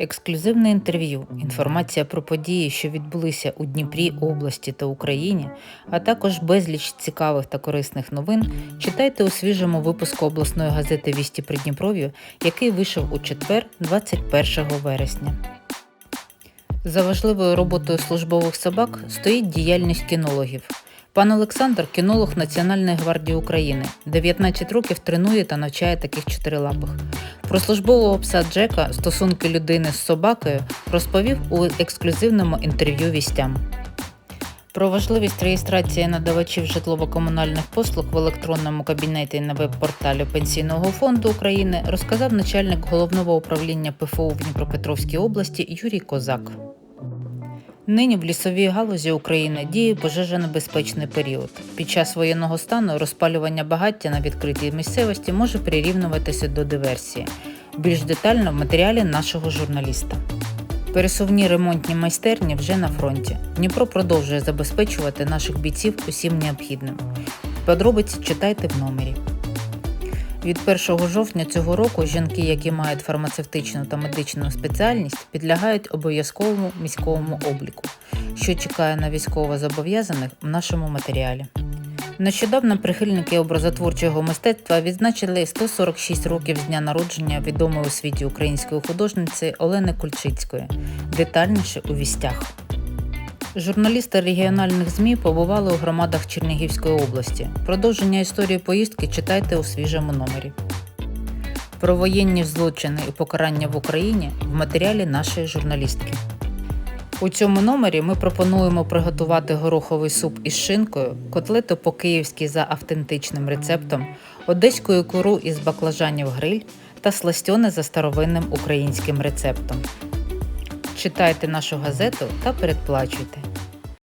Ексклюзивне інтерв'ю, інформація про події, що відбулися у Дніпрі, області та Україні, а також безліч цікавих та корисних новин читайте у свіжому випуску обласної газети Вісті Придніпров'ю, який вийшов у четвер, 21 вересня. За важливою роботою службових собак стоїть діяльність кінологів. Пан Олександр кінолог Національної гвардії України. 19 років тренує та навчає таких чотирилапих. Про службового пса Джека стосунки людини з собакою розповів у ексклюзивному інтерв'ю вістям. Про важливість реєстрації надавачів житлово-комунальних послуг в електронному кабінеті на веб-порталі Пенсійного фонду України розказав начальник головного управління ПФУ в Дніпропетровській області Юрій Козак. Нині в лісовій галузі України діє пожежонебезпечний період. Під час воєнного стану розпалювання багаття на відкритій місцевості може прирівнюватися до диверсії. Більш детально в матеріалі нашого журналіста. Пересувні ремонтні майстерні вже на фронті. Дніпро продовжує забезпечувати наших бійців усім необхідним. Подробиці читайте в номері. Від 1 жовтня цього року жінки, які мають фармацевтичну та медичну спеціальність, підлягають обов'язковому міськовому обліку, що чекає на військовозобов'язаних в нашому матеріалі. Нещодавно прихильники образотворчого мистецтва відзначили 146 років з дня народження відомої у світі української художниці Олени Кульчицької. Детальніше у вістях. Журналісти регіональних ЗМІ побували у громадах Чернігівської області. Продовження історії поїздки читайте у свіжому номері. Про воєнні злочини і покарання в Україні в матеріалі нашої журналістки. У цьому номері ми пропонуємо приготувати гороховий суп із шинкою, котлету по-київськи за автентичним рецептом, одеську ікору із баклажанів гриль та сластьоне за старовинним українським рецептом. Читайте нашу газету та передплачуйте.